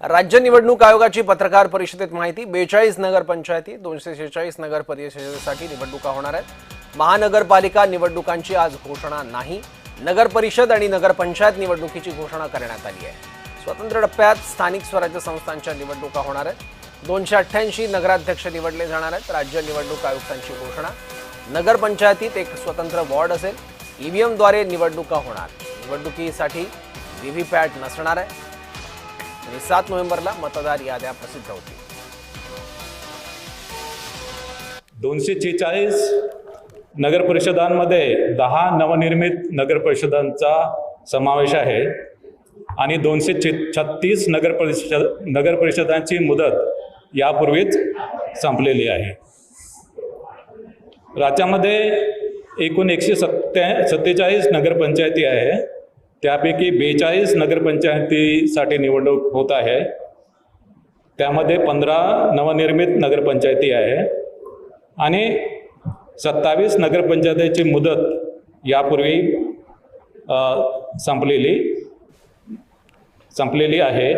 राज्य निवडणूक आयोगाची पत्रकार परिषदेत माहिती. बेचाळीस नगरपंचायती दोनशे शेहेचाळीस नगर परिषदेसाठी निवडणुका होणार आहेत. महानगरपालिका निवडणुकांची आज घोषणा नाही. नगर परिषद आणि नगरपंचायत निवडणुकीची घोषणा करण्यात आली आहे. स्वतंत्र टप्प्यात स्थानिक स्वराज्य संस्थांच्या निवडणुका होणार आहेत. दोनशे अठ्ठ्याऐंशी नगराध्यक्ष निवडले जाणार आहेत. राज्य निवडणूक आयुक्तांची घोषणा. नगरपंचायतीत एक स्वतंत्र वॉर्ड असेल. ईव्हीएमद्वारे निवडणुका होणार. निवडणुकीसाठी व्हीव्हीपॅट नसणार आहे. आणि सात नोव्हेंबरला मतदार याद्या प्रसिद्ध होतील. दोनशे शेहेचाळीस नगर परिषदांमध्ये दहा नवनिर्मित नगर परिषदांचा समावेश आहे आणि दोनशे छे छत्तीस नगर परिषद नगर परिषदांची मुदत यापूर्वीच संपलेली आहे. राज्यामध्ये एकूण एकशे सत्त्या सत्तेचाळीस नगरपंचायती आहे. त्यापैकी बेचाळीस नगरपंचायतीसाठी निवडणूक होत आहे. त्यामध्ये पंधरा नवनिर्मित नगरपंचायती आहे आणि सत्तावीस नगरपंचायतीची मुदत यापूर्वी संपलेली संपलेली आहे.